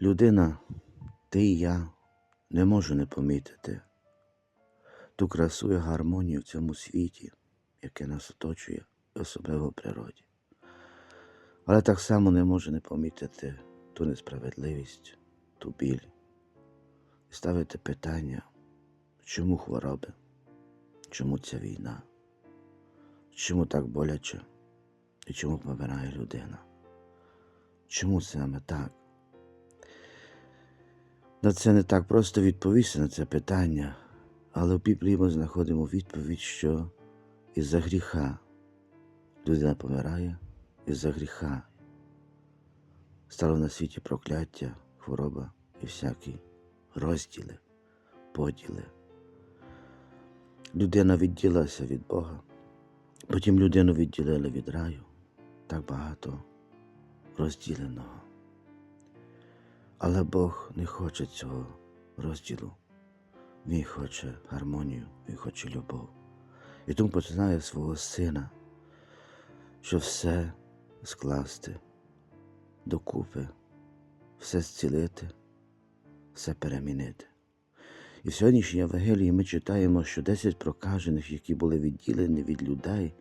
Людина, ти і я не можу не помітити ту красу і гармонію в цьому світі, яке нас оточує, особливо в природі. Але так само не може не помітити ту несправедливість, ту біль і ставити питання, чому хвороби, чому ця війна, чому так боляче і чому помирає людина. Чому саме так? На це не так просто відповісти на це питання, але в Біблії ми знаходимо відповідь, що із-за гріха людина помирає, із-за гріха стало на світі прокляття, хвороба і всякі розділи, поділи. Людина відділилася від Бога, потім людину відділили від раю, так багато розділеного. Але Бог не хоче цього розділу. Він хоче гармонію, Він хоче любов. І тому починає свого сина, щоб все скласти докупи, все зцілити, все перемінити. І в сьогоднішній Євангелії ми читаємо, що 10 прокажених, які були відділені від людей,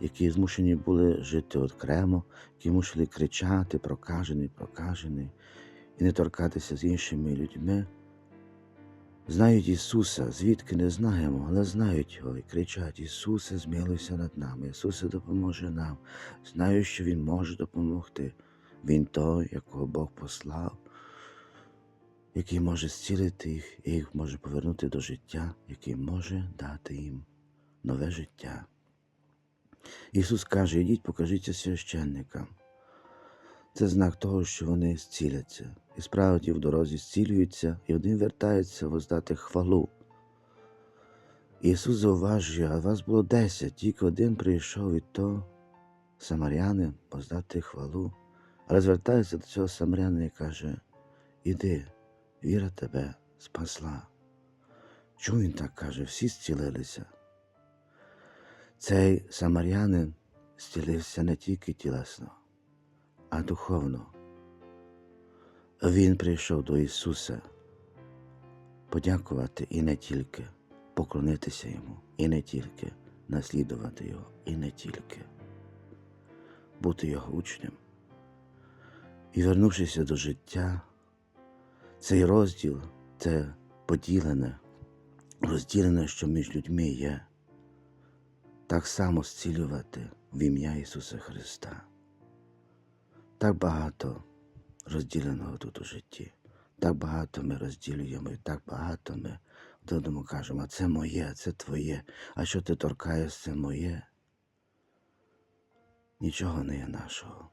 які змушені були жити окремо, які мусили кричати прокажений, прокажений, і не торкатися з іншими людьми. Знають Ісуса, звідки не знаємо, але знають Його і кричать: Ісусе, змилуйся над нами, Ісусе, допоможе нам. Знаю, що Він може допомогти. Він той, якого Бог послав, який може зцілити їх і їх може повернути до життя, який може дати їм нове життя. Ісус каже: Ідіть, покажіться священникам. Це знак того, що вони зціляться. І справді в дорозі зцілюються, і один вертається воздати хвалу. Ісус зауважує, а вас було десять, тільки один прийшов і то самарянин воздати хвалу. Але звертається до цього самарянина і каже: Іди, віра тебе спасла. Чому він так каже? Всі зцілилися. Цей самарянин зцілився не тільки тілесно, а духовно. Він прийшов до Ісуса подякувати і не тільки поклонитися Йому, і не тільки наслідувати Його, і не тільки бути Його учнем. І вернувшися до життя, цей розділ це поділене, розділене, що між людьми є, так само зцілювати в ім'я Ісуса Христа. Так багато розділеного тут у житті, так багато ми розділюємо, і так багато ми додому кажемо, а це моє, це твоє, а що ти торкаєш, це моє. Нічого не є нашого.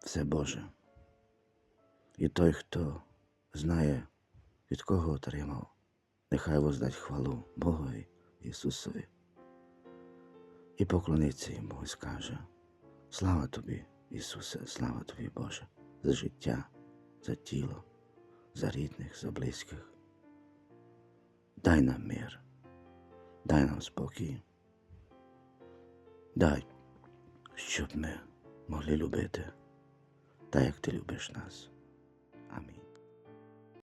Все Боже. І той, хто знає, від кого отримав, нехай воздасть хвалу Богові Ісусові і поклониться йому і скаже: Слава тобі, Ісусе, слава тобі, Боже, за життя, за тіло, за рідних, за близьких. Дай нам мир, дай нам спокій. Дай, щоб ми могли любити так, як ти любиш нас. Амінь.